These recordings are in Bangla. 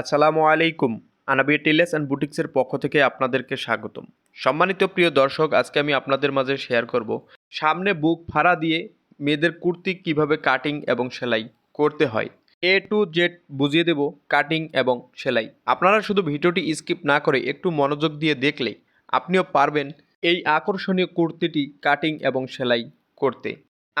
আসসালামু আলাইকুম। আনাবিয়া টেলার্স অ্যান্ড বুটিক্সের পক্ষ থেকে আপনাদেরকে স্বাগতম। সম্মানিত প্রিয় দর্শক, আজকে আমি আপনাদের মাঝে শেয়ার করব সামনে বুক ফাড়া দিয়ে মেয়েদের কুর্তি কীভাবে কাটিং এবং সেলাই করতে হয়। এ টু জেড বুঝিয়ে দেব কাটিং এবং সেলাই। আপনারা শুধু ভিডিওটি স্কিপ না করে একটু মনোযোগ দিয়ে দেখলে আপনিও পারবেন এই আকর্ষণীয় কুর্তিটি কাটিং এবং সেলাই করতে।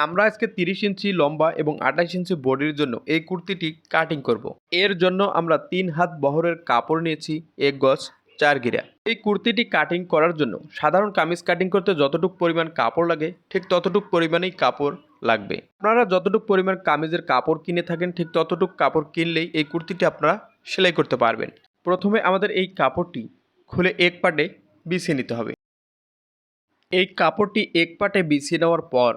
আমরা আজকে তিরিশ ইঞ্চি লম্বা এবং আঠাশ ইঞ্চি বডির জন্য এই কুর্তিটি কাটিং করব। এর জন্য আমরা তিন হাত বহরের কাপড় নিয়েছি, এক গজ, চার গিরা। এই কুর্তিটি কাটিং করার জন্য সাধারণ কামিজ কাটিং করতে যতটুকু পরিমাণ কাপড় লাগে, ঠিক ততটুকু পরিমাণেই কাপড় লাগবে। আপনারা যতটুকু পরিমাণ কামিজের কাপড় কিনে থাকেন, ঠিক ততটুকু কাপড় কিনলেই এই কুর্তিটি আপনারা সেলাই করতে পারবেন। প্রথমে আমাদের এই কাপড়টি খুলে এক পাটে বিছিয়ে নিতে হবে। এই কাপড়টি এক পাটে বিছিয়ে নেওয়ার পর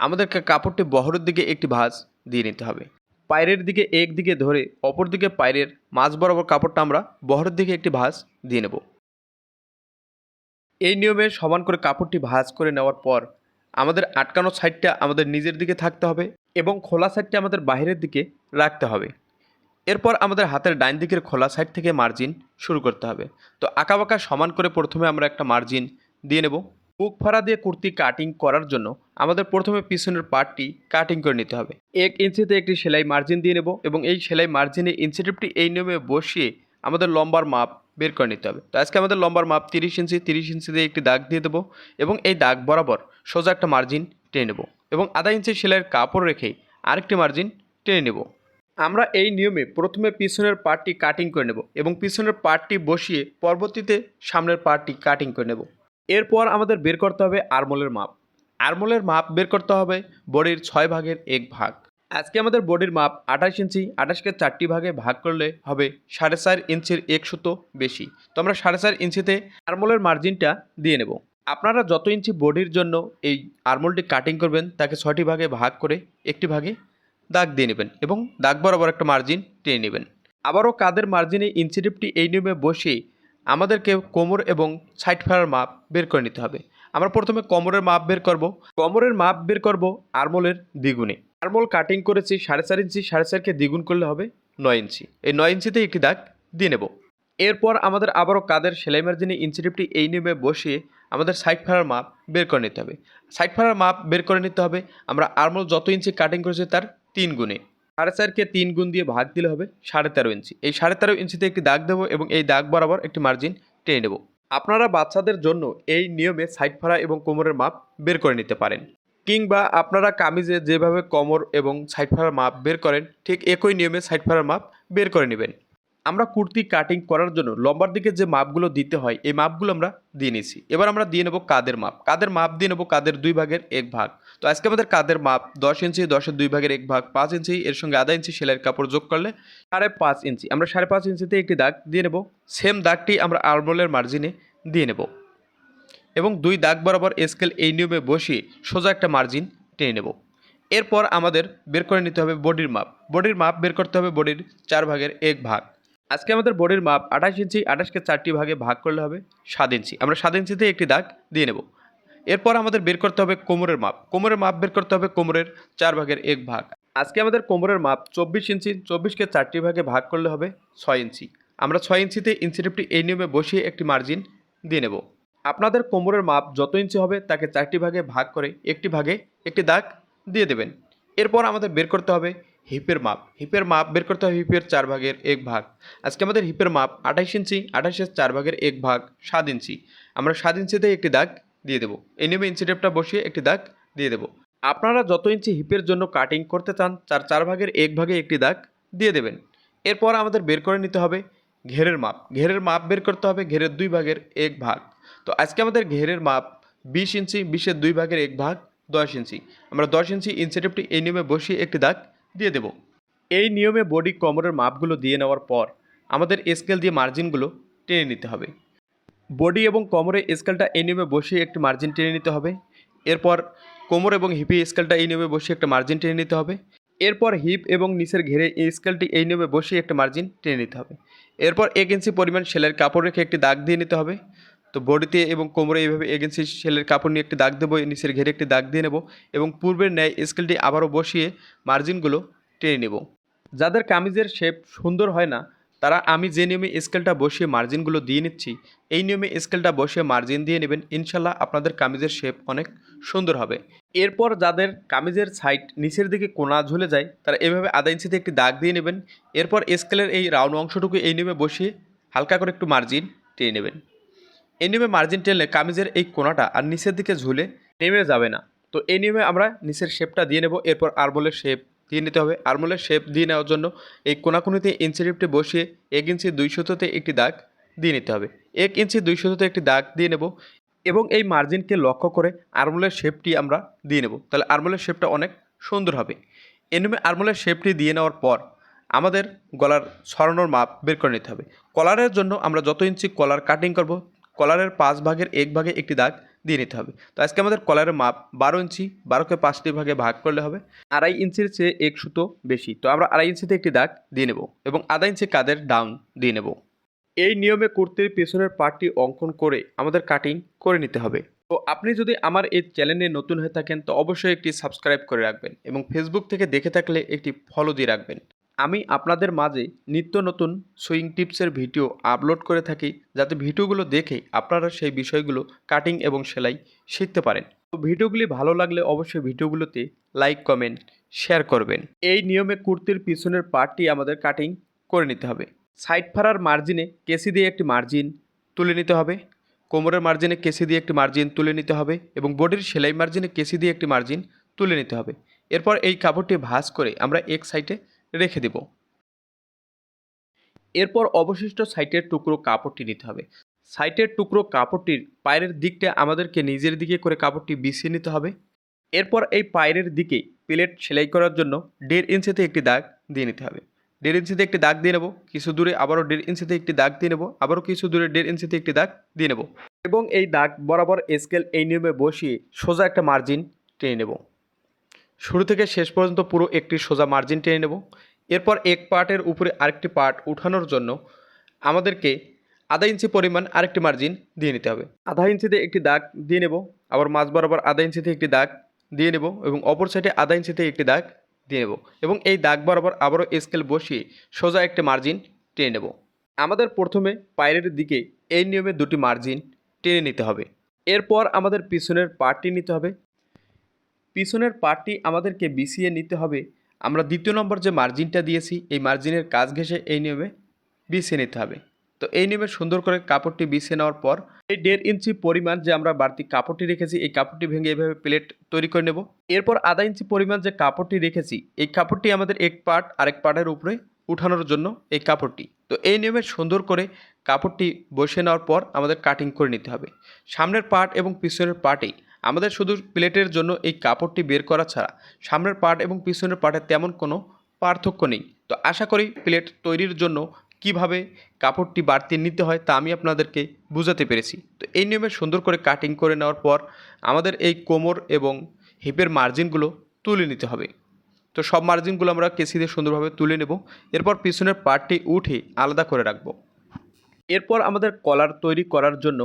আমাদেরকে কাপড়টি বহরের দিকে একটি ভাঁজ দিয়ে নিতে হবে। পায়ের দিকে এক দিকে ধরে অপর দিকে পায়ের মাঝ বরাবর কাপড়টা আমরা বহরের দিকে একটি ভাঁজ দিয়ে নেব। এই নিয়মে সমান করে কাপড়টি ভাঁজ করে নেওয়ার পর আমাদের আটকানো সাইডটা আমাদের নিজের দিকে থাকতে হবে এবং খোলা সাইডটা আমাদের বাইরের দিকে রাখতে হবে। এরপর আমাদের হাতের ডাইন দিকের খোলা সাইড থেকে মার্জিন শুরু করতে হবে। তো আঁকাবাঁকা সমান করে প্রথমে আমরা একটা মার্জিন দিয়ে নেব। বুক ফাড়া দিয়ে কুর্তি কাটিং করার জন্য আমাদের প্রথমে পিছনের পার্টটি কাটিং করে নিতে হবে। এক ইঞ্চিতে একটি সেলাই মার্জিন দিয়ে নেব এবং এই সেলাই মার্জিনে ইঞ্চিটিপটি এই নিয়মে বসিয়ে আমাদের লম্বার মাপ বের করে নিতে হবে। তো আজকে আমাদের লম্বার মাপ তিরিশ ইঞ্চি, তিরিশ ইঞ্চিতে একটি দাগ দিয়ে দেবো এবং এই দাগ বরাবর সোজা একটা মার্জিন টেনে নেব এবং আধা ইঞ্চি সেলাইয়ের কাপড় রেখে আরেকটি মার্জিন টেনে নেব। আমরা এই নিয়মে প্রথমে পিছনের পার্টটি কাটিং করে নেব এবং পিছনের পার্টটি বসিয়ে পরবর্তীতে সামনের পার্টটি কাটিং করে নেব। এরপর আমাদের বের করতে হবে আরমোলের মাপ। আরমোলের মাপ বের করতে হবে বডির ছয় ভাগের এক ভাগ। আজকে আমাদের বডির মাপ আঠাশ ইঞ্চি, আঠাশকে চারটি ভাগে ভাগ করলে হবে সাড়ে চার ইঞ্চির একশত বেশি। তো আমরা সাড়ে চার ইঞ্চিতে আরমোলের মার্জিনটা দিয়ে নেব। আপনারা যত ইঞ্চি বডির জন্য এই আরমোলটি কাটিং করবেন, তাকে ছয়টি ভাগে ভাগ করে একটি ভাগে দাগ দিয়ে নেবেন এবং দাগ বরাবর একটা মার্জিন টেনে নেবেন। আবারও কাদের মার্জিনে ইঞ্চিটিপটি এই নিয়মে বসিয়ে আমাদেরকে কোমর এবং সাইড ফেরার মাপ বের করে নিতে হবে। আমরা প্রথমে কোমরের মাপ বের করব। কোমরের মাপ বের করব আরমোলের দ্বিগুণে। আরমোল কাটিং করেছি সাড়ে চার ইঞ্চি, সাড়ে চারকে দ্বিগুণ করলে হবে নয় ইঞ্চি। এই নয় ইঞ্চিতে একটি দাগ দিয়ে নেব। এরপর আমাদের আবারও কাদের সেলাই মার্জিনে ইঞ্চিটিপটি এই নিয়মে বসিয়ে আমাদের সাইড ফেরার মাপ বের করে নিতে হবে। সাইড ফেরার মাপ বের করে নিতে হবে। আমরা আরমোল যত ইঞ্চি কাটিং করেছি তার তিন গুণে। সাড়ে চারকে তিন গুণ দিয়ে ভাগ দিলে হবে সাড়ে তেরো ইঞ্চি। এই সাড়ে তেরো ইঞ্চিতে একটি দাগ দেবো এবং এই দাগ বরাবর একটি মার্জিন টেনে নেব। আপনারা বাচ্চাদের জন্য এই নিয়মে সাইড ফাড়া এবং কোমরের মাপ বের করে নিতে পারেন। কিংবা আপনারা কামিজে যেভাবে কোমর এবং সাইড ফাড়ার মাপ বের করেন, ঠিক একই নিয়মে সাইড ফাড়ার মাপ বের করে নেবেন। আমরা কুর্তি কাটিং করার জন্য লম্বার দিকে যে মাপগুলো দিতে হয়, এই মাপগুলো আমরা দিয়ে নিয়েছি। এবার আমরা দিয়ে নেব কাদের মাপ। কাদের মাপ দিয়ে নেব কাদের দুই ভাগের এক ভাগ। তো আজকে আমাদের কাদের মাপ, দশ ইঞ্চি, দশের দুই ভাগের এক ভাগ, পাঁচ ইঞ্চি, এর সঙ্গে আধা ইঞ্চি সেলাইয়ের কাপড় যোগ করলে সাড়ে পাঁচ ইঞ্চি। আমরা সাড়ে পাঁচ ইঞ্চিতে একটি দাগ দিয়ে নেব। সেম দাগটি আমরা আরমোলের মার্জিনে দিয়ে নেব। এবং দুই দাগ বরাবর স্কেল এই নিয়মে বসিয়ে সোজা একটা মার্জিন টেনে নেব। এরপর আমাদের বের করে নিতে হবে বডির মাপ। বডির মাপ বের করতে হবে বডির চার ভাগের এক ভাগ। আজকে আমাদের বডির মাপ আঠাশ ইঞ্চি, আঠাশকে চারটি ভাগে ভাগ করলে হবে সাত ইঞ্চি। আমরা সাত ইঞ্চিতে একটি দাগ দিয়ে নেব। এরপর আমাদের বের করতে হবে কোমরের মাপ। কোমরের মাপ বের করতে হবে কোমরের চার ভাগের এক ভাগ। আজকে আমাদের কোমরের মাপ চব্বিশ ইঞ্চি, চব্বিশকে চারটি ভাগে ভাগ করলে হবে ছয় ইঞ্চি। আমরা ছয় ইঞ্চিতে ইঞ্চিটিপটি এই নিয়মে বসিয়ে একটি মার্জিন দিয়ে নেব। আপনাদের কোমরের মাপ যত ইঞ্চি হবে তাকে চারটি ভাগে ভাগ করে একটি ভাগে একটি দাগ দিয়ে দেবেন। এরপর আমাদের বের করতে হবে হিপের মাপ। হিপের মাপ বের করতে হবে হিপের চার ভাগের এক ভাগ। আজকে আমাদের হিপের মাপ আঠাশ ইঞ্চি আঠাশের চার ভাগের এক ভাগ, সাত ইঞ্চি। আমরা সাত ইঞ্চিতে একটি দাগ দিয়ে দেবো। এই টেপটা বসিয়ে একটি দাগ দিয়ে দেবো। আপনারা যত ইঞ্চি হিপের জন্য কাটিং করতে চান চার চার ভাগের এক ভাগে একটি দাগ দিয়ে দেবেন। এরপর আমাদের বের করে নিতে হবে ঘেরের মাপ। ঘেরের মাপ বের করতে হবে ঘেরের দুই ভাগের এক ভাগ। তো আজকে আমাদের ঘেরের মাপ বিশ ইঞ্চি, বিশের দুই ভাগের এক ভাগ, দশ ইঞ্চি। আমরা দশ ইঞ্চি টেপটি এই নিয়মে বসিয়ে একটি দাগ দিয়ে দেব। এই নিয়মে বডি কোমরের মাপগুলো দিয়ে নেওয়ার পর আমাদের স্কেল দিয়ে মার্জিনগুলো টেনে নিতে হবে। বডি এবং কোমরে স্কেলটা এই নিয়মে বসিয়ে একটি মার্জিন টেনে নিতে হবে। এরপর কোমর এবং হিপে স্কেলটা এই নিয়মে বসিয়ে একটা মার্জিন টেনে নিতে হবে। এরপর হিপ এবং নিচের ঘেরে এই স্কেলটি এই নিয়মে বসিয়ে একটা মার্জিন টেনে নিতে হবে। এরপর এক ইঞ্চি পরিমাণ সেলের কাপড় রেখে একটি দাগ দিয়ে নিতে হবে। তো বডিতে এবং কোমরে এইভাবে ইঞ্চি সেলের কাপড় নিয়ে একটি দাগ দেবো নিচের ঘেরে একটি দাগ দিয়ে নেব এবং পূর্বের ন্যায় স্কেলটি আবারও বসিয়ে মার্জিনগুলো টেনে নেব। যাদের কামিজের শেপ সুন্দর হয় না, তারা আমি যে নিয়মে স্কেলটা বসিয়ে মার্জিনগুলো দিয়ে নিচ্ছি, এই নিয়মে স্কেলটা বসিয়ে মার্জিন দিয়ে নেবেন, ইনশাল্লাহ আপনাদের কামিজের শেপ অনেক সুন্দর হবে। এরপর যাদের কামিজের সাইড নিচের দিকে কোনা ঝুলে যায়, তারা এভাবে আধা ইঞ্চিতে একটি দাগ দিয়ে নেবেন, এরপর স্কেলের এই রাউন্ড অংশটুকু এই নিয়মে বসিয়ে হালকা করে একটু মার্জিন টেনে নেবেন। এই নিয়মে মার্জিন টেনলে কামিজের এই কোনাটা আর নিচের দিকে ঝুলে নেমে যাবে না। তো এই নিয়মে আমরা নিচের শেপটা দিয়ে নেব, এরপর আরমোলের শেপ দিয়ে নিতে হবে। আরমোলের শেপ দিয়ে নেওয়ার জন্য এই কোনাকুনিতে ইঞ্চি টিপটি বসিয়ে এক ইঞ্চি দুই সুতোতে একটি দাগ দিয়ে নিতে হবে। এক ইঞ্চি দুই সুতোতে একটি দাগ দিয়ে নেব এবং এই মার্জিনকে লক্ষ্য করে আরমোলের শেপটি আমরা দিয়ে নেব। তাহলে আরমোলের শেপটা অনেক সুন্দর হবে। এই নিয়মে আরমোলের শেপটি দিয়ে নেওয়ার পর আমাদের গলার সরানোর মাপ বের করে নিতে হবে। কলারের জন্য আমরা যত ইঞ্চি কলার কাটিং করব কলারের পাঁচ ভাগের এক ভাগে একটি দাগ দিয়ে নিতে হবে। তো আজকে আমাদের কলারের মাপ বারো ইঞ্চি, বারোকে পাঁচটি ভাগে ভাগ করলে হবে আড়াই ইঞ্চির চেয়ে এক সুতো বেশি। তো আমরা আড়াই ইঞ্চিতে একটি দাগ দিয়ে নেব এবং আধা ইঞ্চি কাদের ডাউন দিয়ে নেব। এই নিয়মে কুর্তির পেছনের পার্টটি অঙ্কন করে আমাদের কাটিং করে নিতে হবে। তো আপনি যদি আমার এই চ্যানেলে নতুন হয়ে থাকেন, তো অবশ্যই একটি সাবস্ক্রাইব করে রাখবেন এবং ফেসবুক থেকে দেখে থাকলে একটি ফলো দিয়ে রাখবেন। আমি আপনাদের মাঝে নিত্য নতুন সুইং টিপসের ভিডিও আপলোড করে থাকি যাতে ভিডিওগুলো দেখে আপনারা সেই বিষয়গুলো কাটিং এবং সেলাই শিখতে পারেন। তো ভিডিওগুলি ভালো লাগলে অবশ্যই ভিডিওগুলোতে লাইক, কমেন্ট, শেয়ার করবেন। এই নিয়মে কুর্তির পিছনের পার্টটি আমাদের কাটিং করে নিতে হবে। সাইড ফাড়ার মার্জিনে কেসি দিয়ে একটি মার্জিন তুলে নিতে হবে। কোমরের মার্জিনে কেসি দিয়ে একটি মার্জিন তুলে নিতে হবে এবং বডির সেলাই মার্জিনে কেসি দিয়ে একটি মার্জিন তুলে নিতে হবে। এরপর এই কাপড়টি ভাঁজ করে আমরা এক সাইডে রেখে দেব। এরপর অবশিষ্ট সাইটের টুকরো কাপড়টি নিতে হবে। সাইটের টুকরো কাপড়টির পায়ের দিকটা আমাদেরকে নিজের দিকে করে কাপড়টি বিছিয়ে নিতে হবে। এরপর এই পায়ের দিকে প্লেট সেলাই করার জন্য দেড় ইঞ্চিতে একটি দাগ দিয়ে নিতে হবে। দেড় ইঞ্চিতে একটি দাগ দিয়ে নেব, কিছু দূরে আবারও দেড় ইঞ্চিতে একটি দাগ দিয়ে নেব, আবারও কিছু দূরে দেড় ইঞ্চিতে একটি দাগ দিয়ে নেব। এবং এই দাগ বরাবর স্কেল এই নিয়মে বসিয়ে সোজা একটা মার্জিন টেনে নেব। শুরু থেকে শেষ পর্যন্ত পুরো একটি সোজা মার্জিন টেনে নেব। এরপর এক পার্টের উপরে আরেকটি পার্ট উঠানোর জন্য আমাদেরকে আধা ইঞ্চি পরিমাণ আরেকটি মার্জিন দিয়ে নিতে হবে। আধা ইঞ্চিতে একটি দাগ দিয়ে নেব, আবার মাঝ বরাবর আধা ইঞ্চিতে একটি দাগ দিয়ে নেব এবং অপর সাইডে আধা ইঞ্চিতে একটি দাগ দিয়ে নেব এবং এই দাগ বরাবর আবারও স্কেল বসিয়ে সোজা একটি মার্জিন টেনে নেব। আমাদের প্রথমে পায়ের দিকে এই নিয়মে দুটি মার্জিন টেনে নিতে হবে। এরপর আমাদের পিছনের পার্টটি নিতে হবে। পিছনের পার্টটি আমাদেরকে বিছিয়ে নিতে হবে। আমরা দ্বিতীয় নম্বর যে মার্জিনটা দিয়েছি, এই মার্জিনের কাজ ঘেঁষে এই নিয়মে বিছিয়ে নিতে হবে। তো এই নিয়মে সুন্দর করে কাপড়টি বিছিয়ে নেওয়ার পর এই দেড় ইঞ্চি পরিমাণ যে আমরা বাড়তি কাপড়টি রেখেছি, এই কাপড়টি ভেঙে এভাবে প্লেট তৈরি করে নেব। এরপর আধা ইঞ্চি পরিমাণ যে কাপড়টি রেখেছি, এই কাপড়টি আমাদের এক পার্ট আরেক পার্টের উপরে উঠানোর জন্য এই কাপড়টি। তো এই নিয়মে সুন্দর করে কাপড়টি বসিয়ে নেওয়ার পর আমাদের কাটিং করে নিতে হবে। সামনের পার্ট এবং পিছনের পার্টেই আমাদের শুধু প্লেটের জন্য এই কাপড়টি বের করা ছাড়া সামনের পার্ট এবং পিছনের পার্টের তেমন কোনো পার্থক্য নেই। তো আশা করি প্লেট তৈরির জন্য কীভাবে কাপড়টি বাড়তি নিতে হয় তা আমি আপনাদেরকে বুঝাতে পেরেছি। তো এই নিয়মে সুন্দর করে কাটিং করে নেওয়ার পর আমাদের এই কোমর এবং হিপের মার্জিনগুলো তুলে নিতে হবে। তো সব মার্জিনগুলো আমরা কেসি দিয়ে সুন্দরভাবে তুলে নেব। এরপর পিছনের পার্টটি উঠে আলাদা করে রাখব। এরপর আমাদের কলার তৈরি করার জন্য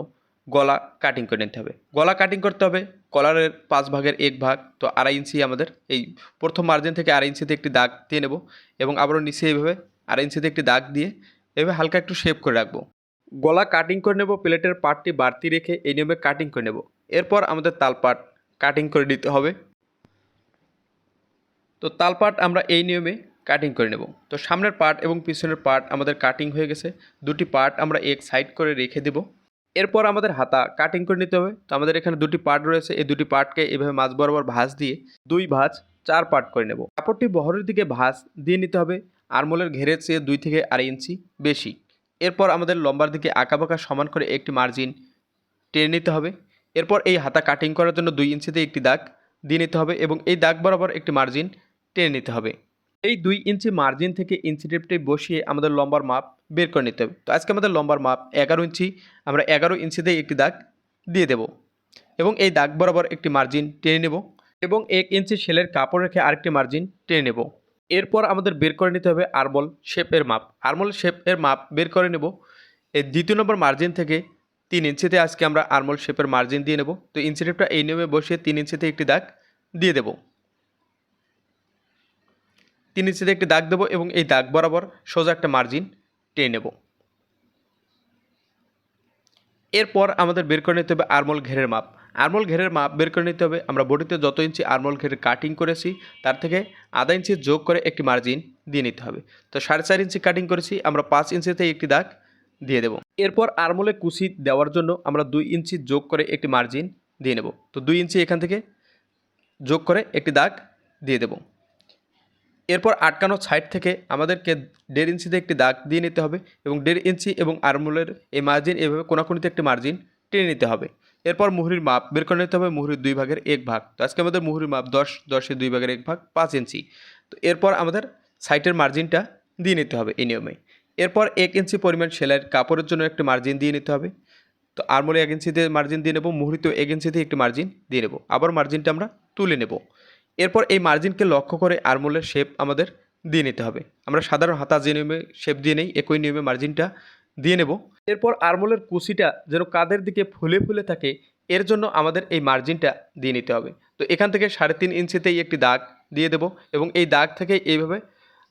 গলা কাটিং করে নিতে হবে। গলা কাটিং করতে হবে কলারের পাঁচ ভাগের এক ভাগ, তো আড়াই ইঞ্চি আমাদের এই প্রথম মার্জিন থেকে আড়াই ইঞ্চিতে একটি দাগ দিয়ে নেব এবং আবারও নিচে এইভাবে আড়াই ইঞ্চিতে একটি দাগ দিয়ে এভাবে হালকা একটু শেপ করে রাখব। গলা কাটিং করে নেব প্লেটের পার্টটি বাড়তি রেখে এই নিয়মে কাটিং করে নেব। এরপর আমাদের তালপাট কাটিং করে নিতে হবে। তো তালপাট আমরা এই নিয়মে কাটিং করে নেব। তো সামনের পার্ট এবং পিছনের পার্ট আমাদের কাটিং হয়ে গেছে। দুটি পার্ট আমরা এক সাইড করে রেখে দেব। এরপর আমাদের হাতা কাটিং করে নিতে হবে। তো আমাদের এখানে দুটি পার্ট রয়েছে। এই দুটি পার্টকে এভাবে মাছ বরাবর ভাঁজ দিয়ে দুই ভাঁজ চার পার্ট করে নেব। কাপড়টি বহরের দিকে ভাঁজ দিয়ে নিতে হবে। আরমোলের ঘেরের চেয়ে দুই থেকে আড়াই ইঞ্চি বেশি। এরপর আমাদের লম্বার দিকে আঁকাবাঁকা সমান করে একটি মার্জিন টেনে নিতে হবে। এরপর এই হাতা কাটিং করার জন্য দুই ইঞ্চিতে একটি দাগ দিয়ে নিতে হবে এবং এই দাগ বরাবর একটি মার্জিন টেনে নিতে হবে। এই দুই ইঞ্চি মার্জিন থেকে ইঞ্চি টেপটি বসিয়ে আমাদের লম্বার মাপ বের করে নিতে হবে। তো আজকে আমাদের লম্বার মাপ এগারো ইঞ্চি, আমরা এগারো ইঞ্চিতে একটি দাগ দিয়ে দেব এবং এই দাগ বরাবর একটি মার্জিন টেনে নেব এবং এক ইঞ্চি সেলের কাপড় রেখে আরেকটি মার্জিন টেনে নেব। এরপর আমাদের বের করে নিতে হবে আরমল শেপের মাপ। আরমল শেপের মাপ বের করে নেব। এই দ্বিতীয় নম্বর মার্জিন থেকে তিন ইঞ্চিতে আজকে আমরা আরমল শেপের মার্জিন দিয়ে নেব। তো ইঞ্চি টেপটা এই নিয়মে বসিয়ে তিন ইঞ্চিতে একটি দাগ দিয়ে দেব। তিন ইঞ্চিতে একটি দাগ দেবো এবং এই দাগ বরাবর সোজা একটা মার্জিন টেনে নেব। এরপর আমাদের বের করে নিতে হবে আরমোল ঘেরের মাপ। আরমোল ঘেরের মাপ বের করে নিতে হবে, আমরা বডিতে যত ইঞ্চি আরমোল ঘেরের কাটিং করেছি, তার থেকে আধা ইঞ্চি যোগ করে একটি মার্জিন দিয়ে নিতে হবে। তো সাড়ে চার ইঞ্চি কাটিং করেছি, আমরা পাঁচ ইঞ্চিতে একটি দাগ দিয়ে দেব। এরপর আরমোলে কুচি দেওয়ার জন্য আমরা দুই ইঞ্চি যোগ করে একটি মার্জিন দিয়ে নেব। তো দুই ইঞ্চি এখান থেকে যোগ করে একটি দাগ দিয়ে দেব। এরপর আটকানো সাইড থেকে আমাদেরকে দেড় ইঞ্চিতে একটি দাগ দিয়ে নিতে হবে এবং দেড় ইঞ্চি এবং আরমোলের এই মার্জিন এভাবে কোনাকুনিতে একটি মার্জিন টেনে নিতে হবে। এরপর মুহুরির মাপ বের করে নিতে হবে মুহুরির দুই ভাগের এক ভাগ। তো আজকে আমাদের মুহুরির মাপ দশ দশের দুই ভাগের এক ভাগ পাঁচ ইঞ্চি তো এরপর আমাদের সাইটের মার্জিনটা দিয়ে নিতে হবে এই নিয়মে। এরপর এক ইঞ্চি পরিমাণ সেলাইয়ের কাপড়ের জন্য একটি মার্জিন দিয়ে নিতে হবে। তো আরমোলে এক ইঞ্চিতে মার্জিন দিয়ে নেব, মুহুরিতেও এক ইঞ্চিতে একটি মার্জিন দিয়ে নেব। আবার মার্জিনটা আমরা তুলে নেব। এরপর এই মার্জিনকে লক্ষ্য করে আরমোলের শেপ আমাদের দিয়ে নিতে হবে। আমরা সাধারণ হাতা যে নিয়মে শেপ দিয়ে নেই, একই নিয়মে মার্জিনটা দিয়ে নেব। এরপর আরমোলের কুচিটা যেন কাদের দিকে ফুলে ফুলে থাকে, এর জন্য আমাদের এই মার্জিনটা দিয়ে নিতে হবে। তো এখান থেকে সাড়ে তিন ইঞ্চিতেই একটি দাগ দিয়ে দেব এবং এই দাগ থেকে এইভাবে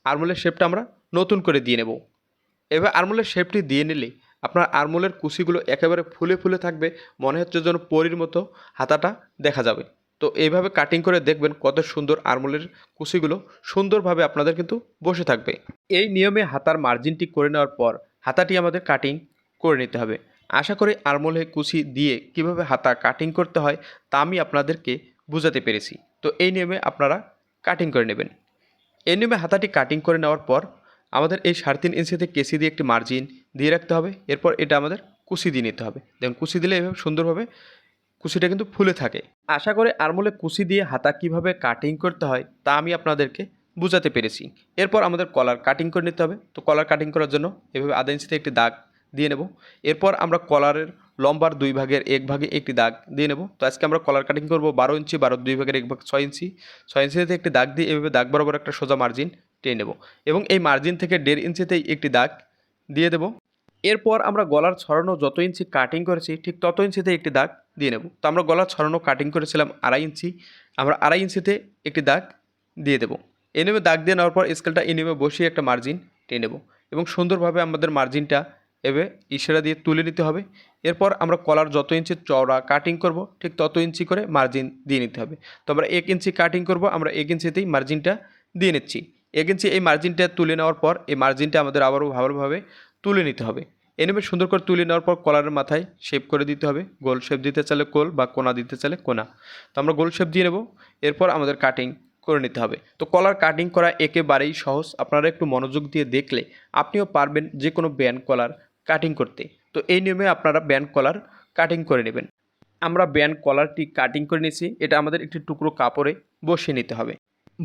আরমোলের শেপটা আমরা নতুন করে দিয়ে নেব। এবার আরমোলের শেপটি দিয়ে নিলে আপনার আরমোলের কুচিগুলো একেবারে ফুলে ফুলে থাকবে, মনে হচ্ছে যেন পরির মতো হাতাটা দেখা যাবে। তো এইভাবে কাটিং করে দেখবেন কত সুন্দর আরমোলের কুচিগুলো সুন্দরভাবে আপনাদের কিন্তু বসে থাকবে। এই নিয়মে হাতার মার্জিনটি করে নেওয়ার পর হাতাটি আমাদের কাটিং করে নিতে হবে। আশা করি আরমোলে কুচি দিয়ে কীভাবে হাতা কাটিং করতে হয় তা আমি আপনাদেরকে বোঝাতে পেরেছি। তো এই নিয়মে আপনারা কাটিং করে নেবেন। এই নিয়মে হাতাটি কাটিং করে নেওয়ার পর আমাদের এই সাড়ে তিন ইঞ্চিতে কেসি দিয়ে একটি মার্জিন দিয়ে রাখতে হবে। এরপর এটা আমাদের কুচি দিয়ে নিতে হবে। দেখুন কুচি দিলে এভাবে সুন্দরভাবে কুচিটা কিন্তু ফুলে থাকে। আশা করে আরমোলে কুচি দিয়ে হাতা কীভাবে কাটিং করতে হয়, তা আমি আপনাদেরকে বোঝাতে পেরেছি। এরপর আমাদের কলার কাটিং করে নিতে হবে। তো কলার কাটিং করার জন্য এভাবে আধা ইঞ্চিতে একটি দাগ দিয়ে নেব। এরপর আমরা কলারের লম্বার দুই ভাগের এক ভাগে একটি দাগ দিয়ে নেব। তো আজকে আমরা কলার কাটিং করব বারো ইঞ্চি, বারো দুই ভাগের এক ভাগ ছয় ইঞ্চি। ছয় ইঞ্চিতে একটি দাগ দিয়ে এভাবে দাগ বরাবর একটা সোজা মার্জিন টেনে নেব। এবং এই মার্জিন থেকে দেড় ইঞ্চিতেই একটি দাগ দিয়ে দেব। এরপর আমরা গলার ছড়ানো যত ইঞ্চি কাটিং করেছি, ঠিক তত ইঞ্চিতে একটি দাগ দিয়ে নেব। তো আমরা গলা ছড়ানো কাটিং করেছিলাম আড়াই ইঞ্চি। আমরা আড়াই ইঞ্চিতে একটি দাগ দিয়ে দেবো। এই নেমে দাগ দিয়ে নেওয়ার পর স্কেলটা এই নেমে বসিয়ে একটা মার্জিন টেনে নেব এবং সুন্দরভাবে আমাদের মার্জিনটা এবে ইশারা দিয়ে তুলে নিতে হবে। এরপর আমরা কলার যত ইঞ্চি চওড়া কাটিং করব, ঠিক তত ইঞ্চি করে মার্জিন দিয়ে নিতে হবে। তো আমরা এক ইঞ্চি কাটিং করব, আমরা এক ইঞ্চিতেই মার্জিনটা দিয়ে নিচ্ছি। এক ইঞ্চি এই মার্জিনটা তুলে নেওয়ার পর এই মার্জিনটা আমাদের আবারও ভালোভাবে তুলে নিতে হবে। এনিমে সুন্দর করে তুলে নেওয়ার পর কলারের মাথায় শেপ করে দিতে হবে। গোল শেপ দিতে চাইলে কোল বা কোনা দিতে চাইলে কোনা। তো আমরা গোল শেপ দিয়ে নেব। এরপর আমাদের কাটিং করে নিতে হবে। তো কলার কাটিং করা একেবারেই সহজ। আপনারা একটু মনোযোগ দিয়ে দেখলে আপনিও পারবেন যে কোনো ব্যান্ড কলার কাটিং করতে। তো এই নিয়মে আপনারা ব্যান্ড কলার কাটিং করে নেবেন। আমরা ব্যান্ড কলারটি কাটিং করে নিয়েছি। এটা আমাদের একটি টুকরো কাপড়ে বসিয়ে নিতে হবে।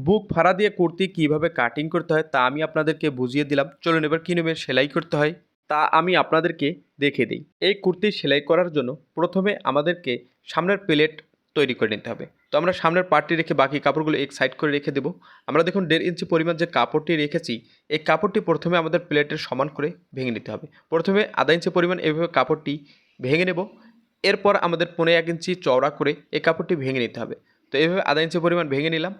বুক ফাড়া দিয়ে কুর্তি কীভাবে কাটিং করতে হয় তা আমি আপনাদেরকে বুঝিয়ে দিলাম। চলুন এবার কী নিয়মে সেলাই করতে হয়। তা আমি আপনাদেরকে দেখে দিই। এই কুর্তি সেলাই করার জন্য প্রথমে আমাদেরকে সামনের প্লেট তৈরি করে নিতে হবে। তো আমরা সামনের পার্টটি রেখে বাকি কাপড়গুলো এক সাইড করে রেখে দেবো। আমরা দেখুন দেড় ইঞ্চি পরিমাণ যে কাপড়টি রেখেছি, এই কাপড়টি প্রথমে আমাদের প্লেটের সমান করে ভেঙে নিতে হবে। প্রথমে আধা ইঞ্চি পরিমাণ এভাবে কাপড়টি ভেঙে নেব। এরপর আমাদের পনেরো এক ইঞ্চি চওড়া করে এই কাপড়টি ভেঙে নিতে হবে। তো এইভাবে আধা ইঞ্চি পরিমাণ ভেঙে নিলাম।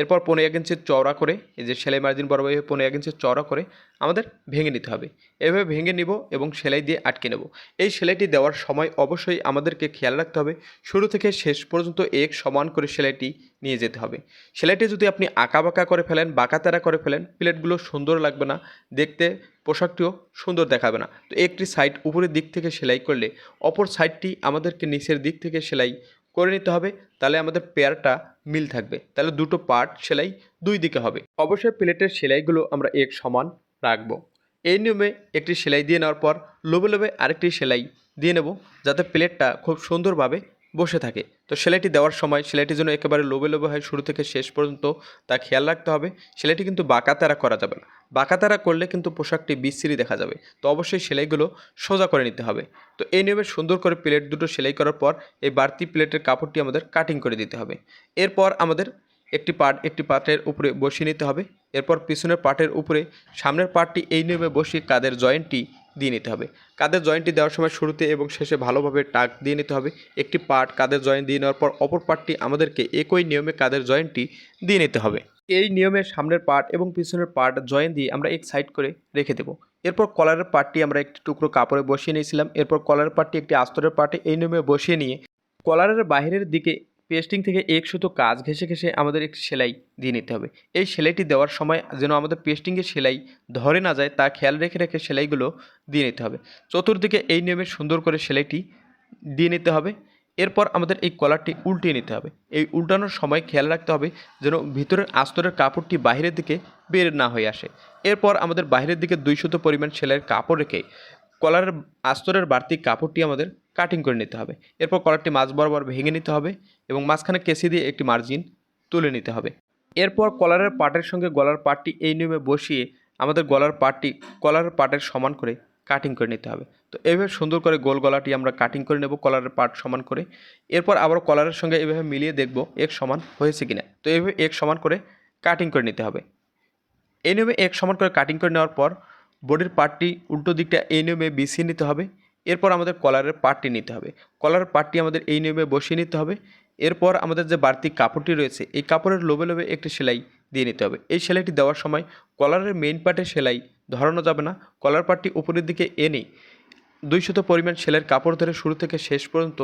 এরপর পনেরো এক ইঞ্চি চওড়া করে, এই যে সেলাই মার্জিন বরাবর পনেরো এক ইঞ্চি চওড়া করে আমাদের ভেঙে নিতে হবে। এভাবে ভেঙে নিব এবং সেলাই দিয়ে আটকে নেব। এই সেলাইটি দেওয়ার সময় অবশ্যই আমাদেরকে খেয়াল রাখতে হবে। শুরু থেকে শেষ পর্যন্ত এক সমান করে সেলাইটি নিয়ে যেতে হবে। সেলাইটি যদি আপনি বাঁকা করে ফেলেন, বাঁকা তেরা করে ফেলেন, প্লেটগুলো সুন্দর লাগবে না, দেখতে পোশাকটিও সুন্দর দেখাবে না। তো একটি সাইড উপরের দিক থেকে সেলাই করলে, অপর সাইডটি আমাদেরকে নিচের দিক থেকে সেলাই করে নিতে হবে, তাহলে আমাদের পেয়ারটা মিল থাকবে। তাহলে দুটো পার্ট সেলাই দুই দিকে হবে। অবশ্যই প্লেটের সেলাইগুলো আমরা এক সমান রাখব। এই নিয়মে একটি সেলাই দিয়ে নেওয়ার পর লোভে লোভে আরেকটি সেলাই দিয়ে নেব, যাতে প্লেটটা খুব সুন্দরভাবে বসে থাকে। তো সেলাইটি দেওয়ার সময় সেলাইটি যেন একেবারে লোবে লোবে হয়, শুরু থেকে শেষ পর্যন্ত তা খেয়াল রাখতে হবে। সেলাইটি কিন্তু বাঁকা তারা করা যাবে না। বাঁকা তারা করলে কিন্তু পোশাকটি বিচ্ছিরি দেখা যাবে। তো অবশ্যই সেলাইগুলো সোজা করে নিতে হবে। তো এই নিয়মে সুন্দর করে প্লেট দুটো সেলাই করার পর এই বাড়তি প্লেটের কাপড়টি আমাদের কাটিং করে দিতে হবে। এরপর আমাদের একটি পার্ট একটি পার্টের উপরে বসিয়ে নিতে হবে। এরপর পিছনের পার্টের উপরে, সামনের পার্টটি এই নিয়মে বসিয়ে কাদের জয়েন্টটি দিয়ে নিতে হবে। কাদের জয়েন্টটি দেওয়ার সময় শুরুতে এবং শেষে ভালোভাবে টাক দিয়ে নিতে হবে। একটি পার্ট কাদের জয়েন্ট দিয়ে নেওয়ার পর অপর পার্টটি আমাদেরকে একই নিয়মে কাদের জয়েন্টটি দিয়ে নিতে হবে। এই নিয়মে সামনের পার্ট এবং পিছনের পার্ট জয়েন্ট দিয়ে আমরা এক সাইড করে রেখে দেবো। এরপর কলারের পাটটি আমরা একটি টুকরো কাপড়ে বসিয়ে নিয়েছিলাম। এরপর কলারের পার্টটি একটি আস্তরের পার্টে এই নিয়মে বসিয়ে নিয়ে কলারের বাইরের দিকে পেস্টিং থেকে এক সুতো কাজ ঘেঁষে ঘেঁষে আমাদের একটি সেলাই দিয়ে নিতে হবে। এই সেলাইটি দেওয়ার সময় যেন আমাদের পেস্টিংয়ের সেলাই ধরে না যায় তা খেয়াল রেখে রেখে সেলাইগুলো দিয়ে নিতে হবে। চতুর্দিকে এই নিয়মে সুন্দর করে সেলাইটি দিয়ে নিতে হবে। এরপর আমাদের এই কলারটি উল্টিয়ে নিতে হবে। এই উল্টানোর সময় খেয়াল রাখতে হবে যেন ভিতরের আস্তরের কাপড়টি বাইরের দিকে বের না হয়ে আসে। এরপর আমাদের বাইরের দিকে দুই সুতো পরিমাণ সেলাইয়ের কাপড় রেখে কলারের আস্তরের বাড়তি কাপড়টি আমাদের কাটিং করে নিতে হবে। এরপর কলারটি মাছ বরাবর ভেঙে নিতে হবে এবং মাঝখানে কেসি দিয়ে একটি মার্জিন তুলে নিতে হবে। এরপর কলারের পাটের সঙ্গে গলার পাটটি এই নিয়মে বসিয়ে আমাদের গলার পাটটি কলারের পাটের সমান করে কাটিং করে নিতে হবে। তো এইভাবে সুন্দর করে গোল গলাটি আমরা কাটিং করে নেব কলারের পাট সমান করে। এরপর আবার কলারের সঙ্গে এইভাবে মিলিয়ে দেখব এক সমান হয়েছে কিনা। তো এইভাবে এক সমান করে কাটিং করে নিতে হবে। এই নিয়মে এক সমান করে কাটিং করে নেওয়ার পর বডির পার্টটি উল্টো দিকটা এই নিয়মে বিছিয়ে নিতে হবে। এরপর আমাদের কলারের পার্টটি নিতে হবে। কলারের পার্টটি আমাদের এই নিয়মে বসিয়ে নিতে হবে। এরপর আমাদের যে বাড়তি কাপড়টি রয়েছে, এই কাপড়ের লোবে লোবে একটি সেলাই দিয়ে নিতে হবে। এই সেলাইটি দেওয়ার সময় কলারের মেইন পার্টের সেলাই ধরানো যাবে না। কলার পার্টটি উপরের দিকে এনে দুই শত পরিমাণ সেলাইয়ের কাপড় ধরে শুরু থেকে শেষ পর্যন্ত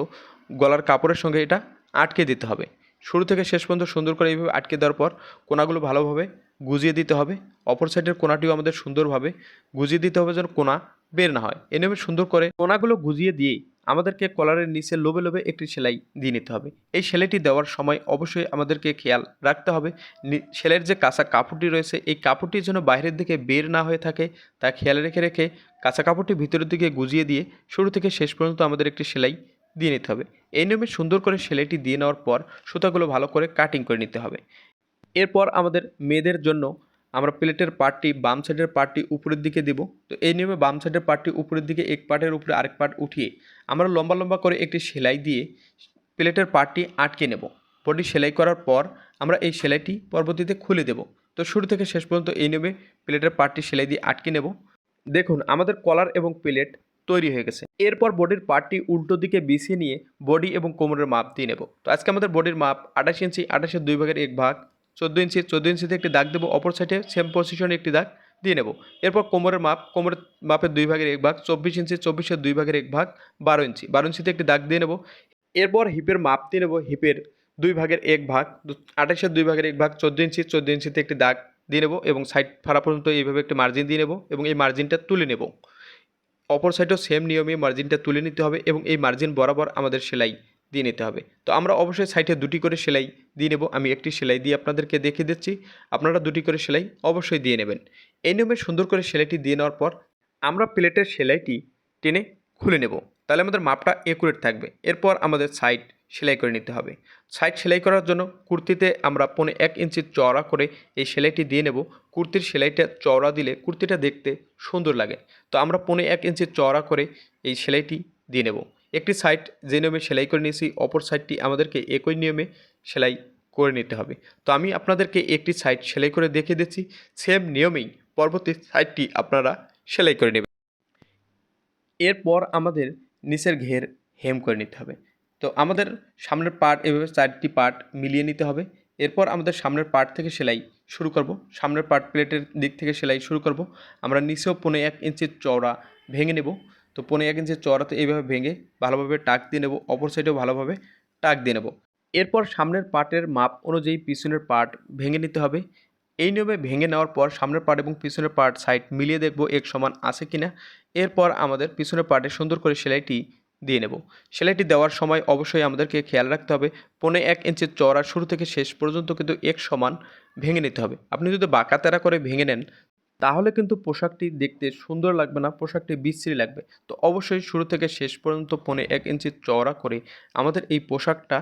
গলার কাপড়ের সঙ্গে এটা আটকে দিতে হবে। শুরু থেকে শেষ পর্যন্ত সুন্দর করে এইভাবে আটকে দেওয়ার পর কোনাগুলো ভালোভাবে গুজিয়ে দিতে হবে। অপর সাইডের কোনাটিও আমাদের সুন্দরভাবে গুজিয়ে দিতে হবে যেন কোনা বের না হয়। এ নিয়মে সুন্দর করে কোনাগুলো গুজিয়ে দিয়ে আমাদেরকে কলারের নিচে লোবে লোবে একটি সেলাই দিয়ে নিতে হবে। এই সেলাইটি দেওয়ার সময় অবশ্যই আমাদেরকে খেয়াল রাখতে হবে। সেলাইয়ের যে কাঁচা কাপড়টি রয়েছে, এই কাপড়টি যেন বাইরের দিকে বের না হয়ে থাকে, তা খেয়াল রেখে রেখে কাঁচা কাপড়টি ভিতরের দিকে গুজিয়ে দিয়ে শুরু থেকে শেষ পর্যন্ত আমাদের একটি সেলাই দিয়ে নিতে হবে। এই নিয়মে সুন্দর করে সেলাইটি দিয়ে নেওয়ার পর সুতাগুলো ভালো করে কাটিং করে নিতে হবে। এরপর আমাদের মেয়েদের জন্য আমরা প্লেটের পার্টটি, বাম সাইডের পার্টটি উপরের দিকে দেব। তো এই নিয়মে বাম সাইডের পার্টটি উপরের দিকে, এক পার্টের উপরে আরেক পার্ট উঠিয়ে আমরা লম্বা লম্বা করে একটি সেলাই দিয়ে প্লেটের পার্টটি আটকে নেব। বডি সেলাই করার পর আমরা এই সেলাইটি পরবর্তীতে খুলে দেব। তো শুরু থেকে শেষ পর্যন্ত এই নিয়মে প্লেটের পার্টটি সেলাই দিয়ে আটকে নেব। দেখুন, আমাদের কলার এবং প্লেট তৈরি হয়ে গেছে। এরপর বডির পার্টটি উল্টো দিকে বিছিয়ে নিয়ে বডি এবং কোমরের মাপ দিয়ে নেব। তো আজকে আমাদের বডির মাপ আঠাশ ইঞ্চি, আঠাশের দুই ভাগের এক ভাগ। চোদ্দ ইঞ্চি, চোদ্দ ইঞ্চিতে একটি দাগ দেবো, অপর সাইডে সেম পজিশনে একটি দাগ দিয়ে নেব। এরপর কোমরের মাপ, কোমরের মাপের দুই ভাগের এক ভাগ, চব্বিশ ইঞ্চি, চব্বিশের দুই ভাগের এক ভাগ, বারো ইঞ্চি। বারো ইঞ্চিতে একটি দাগ দিয়ে নেব। এরপর হিপের মাপ দিয়ে নেব হিপের দুই ভাগের এক ভাগ আঠাশের দুই ভাগের এক ভাগ, চোদ্দ ইঞ্চি, চোদ্দ ইঞ্চিতে একটি দাগ দিয়ে নেব এবং সাইড ফাড়া পর্যন্ত এইভাবে একটি মার্জিন দিয়ে নেব এবং এই মার্জিনটা তুলে নেব। অপর সাইডেও সেম নিয়মে মার্জিনটা তুলে নিতে হবে এবং এই মার্জিন বরাবর আমাদের সেলাই দিয়ে নিতে হবে। তো আমরা অবশ্যই সাইডে দুটি করে সেলাই দিয়ে নেব। আমি একটি সেলাই দিয়ে আপনাদেরকে দেখিয়ে দিচ্ছি। আপনারা দুটি করে সেলাই অবশ্যই দিয়ে নেবেন। এই নিয়মে সুন্দর করে সেলাইটি দিয়ে নেওয়ার পর আমরা প্লেটের সেলাইটি টেনে খুলে নেব। তাহলে আমাদের মাপটা একুরেট থাকবে। এরপর আমাদের সাইড সেলাই করে নিতে হবে। সাইড সেলাই করার জন্য কুর্তিতে আমরা পনে এক ইঞ্চি চওড়া করে এই সেলাইটি দিয়ে নেব। কুর্তির সেলাইটা চওড়া দিলে কুর্তিটা দেখতে সুন্দর লাগে। তো আমরা পনে এক ইঞ্চি চওড়া করে এই সেলাইটি দিয়ে নেব। একটি সাইড যে নিয়মে সেলাই করে নিয়েছি, অপর সাইডটি আমাদেরকে একই নিয়মে সেলাই করে নিতে হবে। তো আমি আপনাদেরকে একটি সাইড সেলাই করে দেখিয়ে দিচ্ছি। সেম নিয়মেই পরবর্তী সাইডটি আপনারা সেলাই করে নেবেন। এরপর আমাদের নিচের ঘের হেম করে নিতে হবে। তো আমাদের সামনের পার্ট এভাবে চারটি পার্ট মিলিয়ে নিতে হবে। এরপর আমাদের সামনের পার্ট থেকে সেলাই শুরু করব। সামনের পার্ট প্লেটের দিক থেকে সেলাই শুরু করব। আমরা নিচেও পনে এক ইঞ্চির চওড়া ভেঙে নেব। তো পনে এক ইঞ্চের চড়াতে এইভাবে ভেঙে ভালোভাবে টাক দিয়ে নেব, অপর সাইডেও ভালোভাবে টাক দিয়ে নেব। এরপর সামনের পার্টের মাপ অনুযায়ী পিছনের পার্ট ভেঙে নিতে হবে। এই নিয়মে ভেঙে নেওয়ার পর সামনের পার্ট এবং পিছনের পার্ট সাইড মিলিয়ে দেখব এক সমান আছে কিনা। এরপর আমাদের পিছনের পার্টে সুন্দর করে সেলাইটি দিয়ে নেব। সেলাইটি দেওয়ার সময় অবশ্যই আমাদেরকে খেয়াল রাখতে হবে পনে এক ইঞ্চির চড়া শুরু থেকে শেষ পর্যন্ত কিন্তু এক সমান ভেঙে নিতে হবে। আপনি যদি বাঁকা তেরা করে ভেঙে নেন তাহলে কিন্তু পোশাকটি দেখতে সুন্দর লাগবে না, পোশাকটি বিশ্রী লাগবে। তো অবশ্যই শুরু থেকে শেষ পর্যন্ত পনে এক ইঞ্চি চওড়া করে আমাদের এই পোশাকটা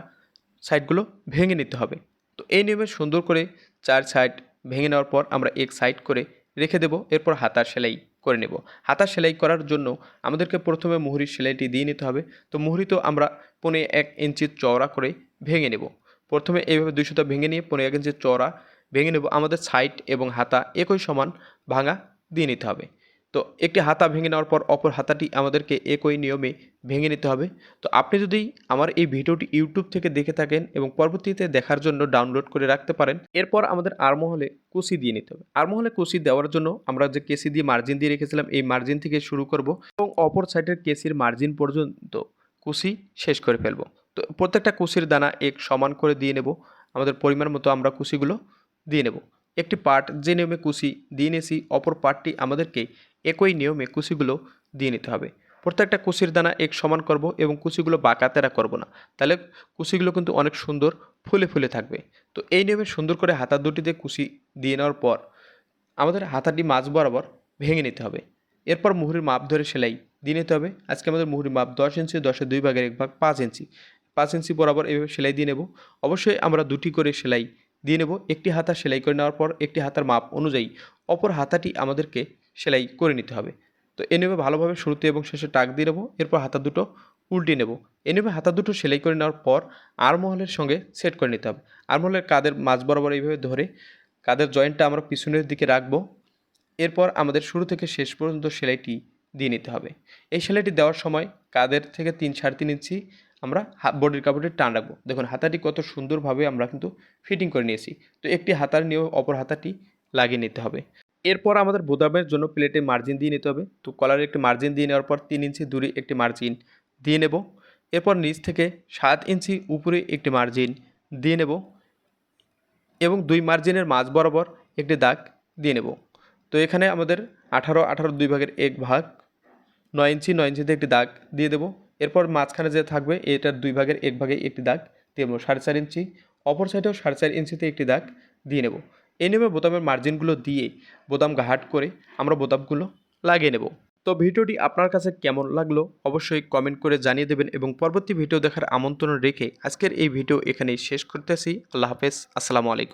সাইডগুলো ভেঙে নিতে হবে। তো এই নিয়মে সুন্দর করে চার সাইড ভেঙে নেওয়ার পর আমরা এক সাইড করে রেখে দেব, এরপর হাতার সেলাই করে নেব। হাতার সেলাই করার জন্য আমাদেরকে প্রথমে মুহুরির সেলাইটি দিয়ে নিতে হবে। তো মুহুরি তো আমরা পনে এক ইঞ্চি চওড়া করে ভেঙে নেব। প্রথমে এইভাবে দুই সুতা ভেঙে নিয়ে পনে এক ইঞ্চি চওড়া ভেঙে নেব। আমাদের সাইড এবং হাতা একই সমান ভাঙা দিয়ে নিতে হবে। তো একটি হাতা ভেঙে নেওয়ার পর অপর হাতাটি আমাদেরকে একই নিয়মে ভেঙে নিতে হবে। তো আপনি যদি আমার এই ভিডিওটি ইউটিউব থেকে দেখে থাকেন এবং পরবর্তীতে দেখার জন্য ডাউনলোড করে রাখতে পারেন, এরপর আমাদের আরমহলে কুচি দিয়ে নিতে হবে। আরমহলে কুচি দেওয়ার জন্য আমরা যে কেসি দিয়ে মার্জিন দিয়ে রেখেছিলাম, এই মার্জিন থেকে শুরু করব এবং অপর সাইডের কেসির মার্জিন পর্যন্ত কুচি শেষ করে ফেলব। তো প্রত্যেকটা কুচির দানা এক সমান করে দিয়ে নেব। আমাদের পরিমাণ মতো আমরা কুচিগুলো দিয়ে নেব। একটি পার্ট যে নিয়মে কুচি দিয়ে নিয়েছি, অপর পার্টটি আমাদেরকে একই নিয়মে কুচিগুলো দিয়ে নিতে হবে। প্রত্যেকটা কুচির দানা এক সমান করব এবং কুচিগুলো বাঁকাতেরা করব না। তাহলে কুচিগুলো কিন্তু অনেক সুন্দর ফুলে ফুলে থাকবে। তো এই নিয়মে সুন্দর করে হাতা দুটিতে কুচি দিয়ে নেওয়ার পর আমাদের হাতাটি মাছ বরাবর ভেঙে নিতে হবে। এরপর মুহুরির মাপ ধরে সেলাই দিয়ে নিতে হবে। আজকে আমাদের মুহুরির মাপ দশ ইঞ্চি, দশের দুই ভাগের এক ভাগ পাঁচ ইঞ্চি। পাঁচ ইঞ্চি বরাবর এভাবে সেলাই দিয়ে নেব। অবশ্যই আমরা দুটি করে সেলাই দিয়ে নেব একটি হাতা সেলাই করে নেওয়ার পর একটি হাতার মাপ অনুযায়ী অপর হাতাটি আমাদেরকে সেলাই করে নিতে হবে। তো এ নেবে ভালোভাবে শুরুতে এবং শেষে টাক দিয়ে নেব, এরপর হাতা দুটো উল্টে নেব। এ নেবে হাতা দুটো সেলাই করে নেওয়ার পর আরমহলের সঙ্গে সেট করে নিতে হবে। আরমহলের কাদের মাঝ বরাবর এইভাবে ধরে কাদের জয়েন্টটা আমরা পিছনের দিকে রাখব। এরপর আমাদের শুরু থেকে শেষ পর্যন্ত সেলাইটি দিয়ে নিতে হবে। এই সেলাইটি দেওয়ার সময় কাদের থেকে তিন সাড়ে তিন ইঞ্চি আমরা বডির কাপড়ের টান রাখব। দেখুন, হাতাটি কত সুন্দরভাবে আমরা কিন্তু ফিটিং করে নিয়েছি। তো একটি হাতার নিয়েও অপর হাতাটি লাগিয়ে নিতে হবে। এরপর আমাদের বোদামের জন্য প্লেটে মার্জিন দিয়ে নিতে হবে। তো কলারে একটি মার্জিন দিয়ে নেওয়ার পর তিন ইঞ্চি দূরে একটি মার্জিন দিয়ে নেব। এরপর নিচ থেকে সাত ইঞ্চি উপরে একটি মার্জিন দিয়ে নেব এবং দুই মার্জিনের মাঝ বরাবর একটি দাগ দিয়ে নেব। তো এখানে আমাদের আঠারো আঠারো দুই ভাগের এক ভাগ নয় ইঞ্চি, নয় ইঞ্চিতে একটি দাগ দিয়ে দেবো। এরপর মাঝখানে যে থাকবে, এটার দুই ভাগের এক ভাগে একটি দাগ দিয়ে নেব, সাড়ে চার ইঞ্চি। অপর সাইডেও সাড়ে চার ইঞ্চিতে একটি দাগ দিয়ে নেব। এই নেমে বোতামের মার্জিনগুলো দিয়ে বোতাম ঘাট করে আমরা বোতামগুলো লাগিয়ে নেব। তো ভিডিওটি আপনার কাছে কেমন লাগল অবশ্যই কমেন্ট করে জানিয়ে দেবেন এবং পরবর্তী ভিডিও দেখার আমন্ত্রণ রেখে আজকের এই ভিডিও এখানেই শেষ করতেছি। আল্লাহ হাফেজ, আসসালামু আলাইকুম।